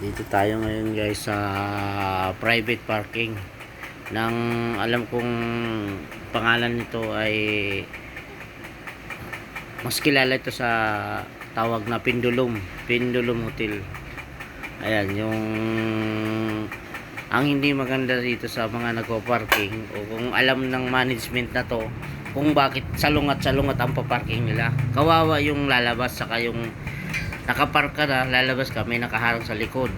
Dito tayo ngayon guys sa private parking. Ng alam kong pangalan nito ay mas kilala ito sa tawag na Pendulum Pendulum Hotel. Ayan yung ang hindi maganda dito sa mga nagpo-parking o kung alam ng management na to kung bakit salungat salungat ang paparking nila. Kawawa yung lalabas saka yung nakapark ka na, lalabas ka, may nakaharang sa likod.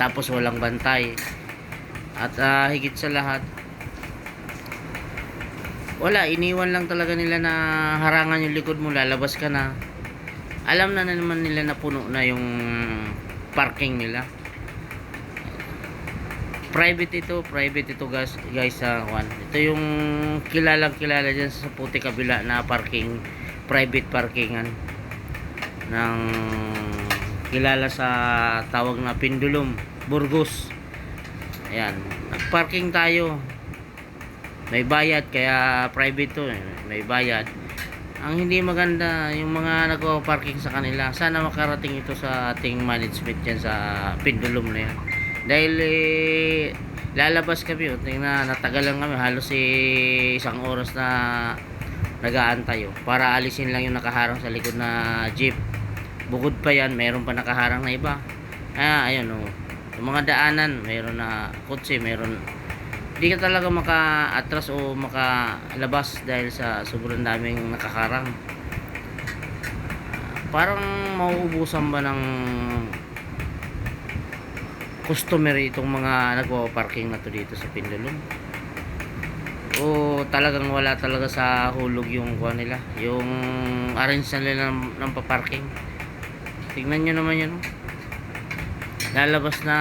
Tapos walang bantay. At ah, higit sa lahat, wala, iniwan lang talaga nila na harangan yung likod mo, lalabas ka na. Alam na, naman nila na puno na yung parking nila. Private ito, private ito guys, guys sa Juan. Ito yung kilalang kilala dyan sa puti kabila na parking, private parkingan ng kilala sa tawag na Pendulum, Burgos. Ayan, nagparking tayo. May bayad kaya private to, eh. may bayad. Ang hindi maganda yung mga nagpo-parking sa kanila. Sana makarating ito sa ating management dyan sa Pendulum na yan. Dahil eh, lalabas kami, oh, tingnan, natagal lang kami, halos eh, isang oras na nag-aantay oh, para alisin lang yung nakaharang sa likod na jeep bukod pa yan mayroon pa nakaharang na iba. Ah ayun oh. Yung mga daanan mayroon na kotse mayroon hindi ka talaga maka-atras o makalabas dahil sa sobrang daming nakaharang. Parang mauubusan ba ng customer itong mga nagpo-parking na to dito sa Pindulong o talagang wala talaga sa hulog yung kuha nila? Yung arrange nila ng, ng paparking tingnan nyo naman yun. Lalabas na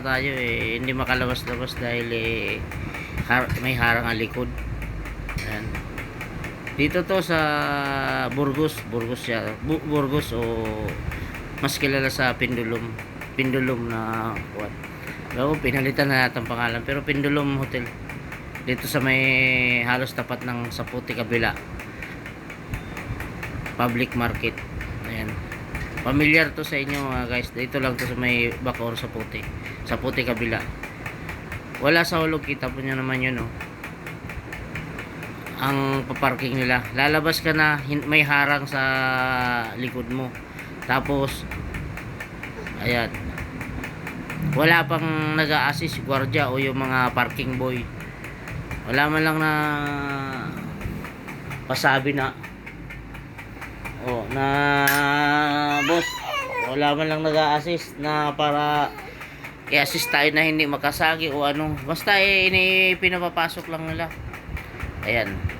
tayo eh. Hindi makalabas-labas dahil eh har- may harang ang likod. Ayan. dito to sa Burgos. Burgos siya. Bu- Burgos o mas kilala sa Pendulum Pendulum na kuwan pero pinalitan na natin ang pangalan. Pero Pendulum Hotel. Dito sa may halos tapat ng Saputi kabila. Public market familiar to sa inyo mga guys. Dito lang to sa may Bacoor Saputi Saputi kabila. Wala sa hulog kita po nyo naman yun oh. Ang paparking nila. Lalabas ka na may harang sa likod mo. Tapos ayan. Wala pang nag-a-assist gwardiya o yung mga parking boy. Wala man lang na pasabi na oh na boss wala man lang nag-a-assist na para i-assist tayo na hindi makasagi o ano. Basta eh ini pinapapasok lang nila. Ayan